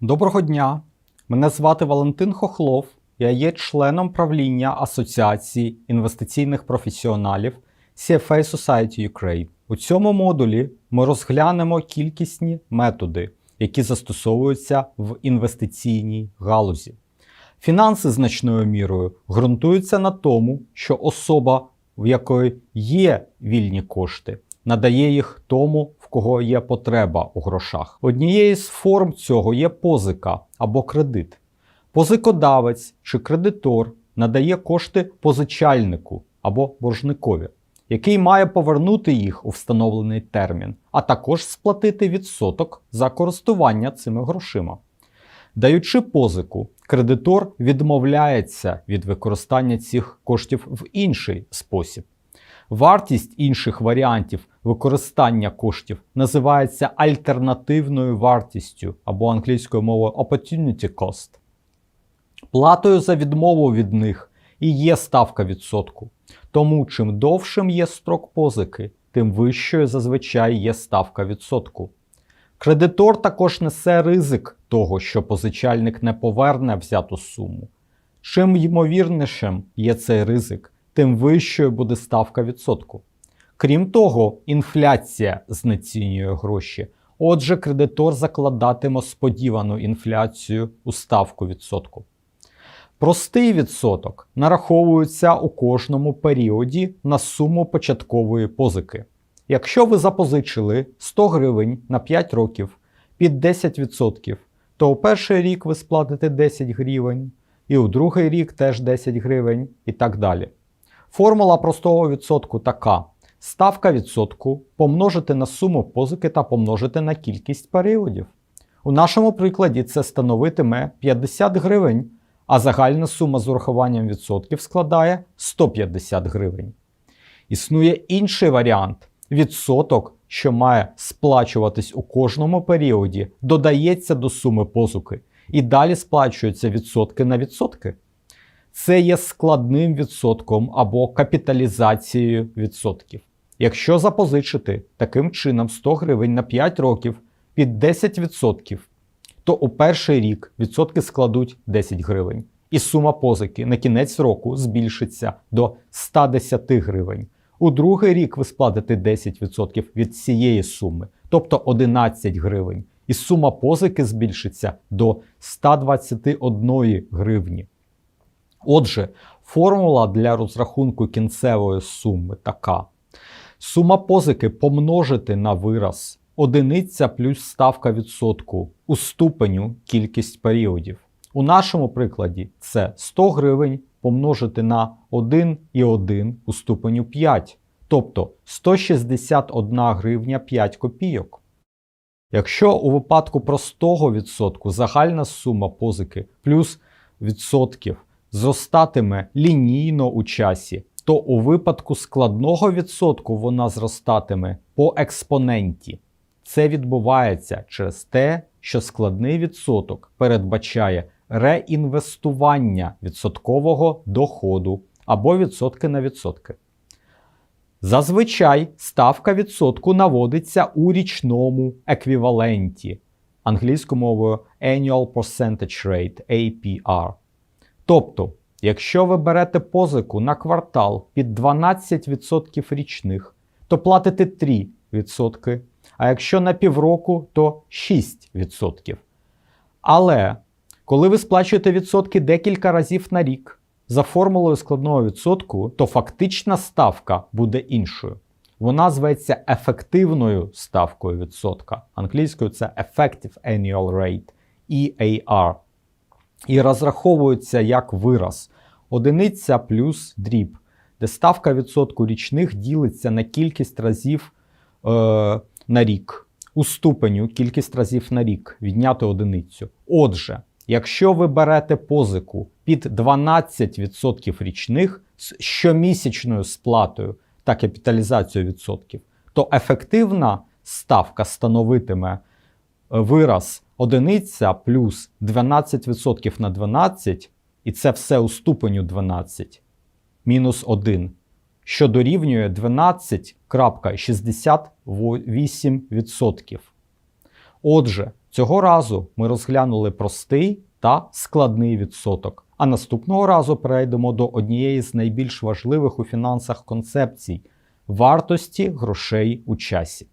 Доброго дня! Мене звати Валентин Хохлов. Я є членом правління Асоціації інвестиційних професіоналів CFA Society Ukraine. У цьому модулі ми розглянемо кількісні методи, які застосовуються в інвестиційній галузі. Фінанси значною мірою ґрунтуються на тому, що особа, в якої є вільні кошти, надає їх тому, кого є потреба у грошах. Однією з форм цього є позика або кредит. Позикодавець чи кредитор надає кошти позичальнику або боржникові, який має повернути їх у встановлений термін, а також сплатити відсоток за користування цими грошима. Даючи позику, кредитор відмовляється від використання цих коштів в інший спосіб. Вартість інших варіантів використання коштів називається альтернативною вартістю або англійською мовою opportunity cost. Платою за відмову від них і є ставка відсотку. Тому чим довшим є строк позики, тим вищою зазвичай є ставка відсотку. Кредитор також несе ризик того, що позичальник не поверне взяту суму. Чим ймовірнішим є цей ризик, тим вищою буде ставка відсотку. Крім того, інфляція знецінює гроші. Отже, кредитор закладатиме сподівану інфляцію у ставку відсотку. Простий відсоток нараховується у кожному періоді на суму початкової позики. Якщо ви запозичили 100 гривень на 5 років під 10%, то у перший рік ви сплатите 10 гривень, і у другий рік теж 10 гривень і так далі. Формула простого відсотку така: ставка відсотку помножити на суму позики та помножити на кількість періодів. У нашому прикладі це становитиме 50 гривень, а загальна сума з урахуванням відсотків складає 150 гривень. Існує інший варіант. Відсоток, що має сплачуватись у кожному періоді, додається до суми позуки і далі сплачуються відсотки на відсотки. Це є складним відсотком або капіталізацією відсотків. Якщо запозичити таким чином 100 гривень на 5 років під 10%, то у перший рік відсотки складуть 10 гривень, і сума позики на кінець року збільшиться до 110 гривень. У другий рік ви сплатите 10% від цієї суми, тобто 11 гривень, і сума позики збільшиться до 121 гривні. Отже, формула для розрахунку кінцевої суми така: сума позики помножити на вираз одиниця плюс ставка відсотку у ступеню кількість періодів. У нашому прикладі це 100 гривень помножити на 1,1 у ступеню 5, тобто 161 гривня 5 копійок. Якщо у випадку простого відсотку загальна сума позики плюс відсотків зростатиме лінійно у часі, то у випадку складного відсотку вона зростатиме по експоненті. Це відбувається через те, що складний відсоток передбачає реінвестування відсоткового доходу або відсотки на відсотки. Зазвичай ставка відсотку наводиться у річному еквіваленті англійською мовою Annual Percentage Rate APR. Тобто, якщо ви берете позику на квартал під 12% річних, то платите 3%, а якщо на півроку, то 6%. Але коли ви сплачуєте відсотки декілька разів на рік за формулою складного відсотку, то фактична ставка буде іншою. Вона зветься ефективною ставкою відсотка. Англійською це Effective Annual Rate EAR. І розраховується як вираз одиниця плюс дріб, де ставка відсотку річних ділиться на кількість разів е, на рік. У ступеню кількість разів на рік відняти одиницю. Отже, якщо ви берете позику під 12% річних з щомісячною сплатою та капіталізацією відсотків, то ефективна ставка становитиме е, вираз одиниця плюс 12% на 12, і це все у ступеню 12, мінус 1, що дорівнює 12,68%. Отже, Цього разу ми розглянули простий та складний відсоток. А наступного разу перейдемо до однієї з найбільш важливих у фінансах концепцій вартості грошей у часі.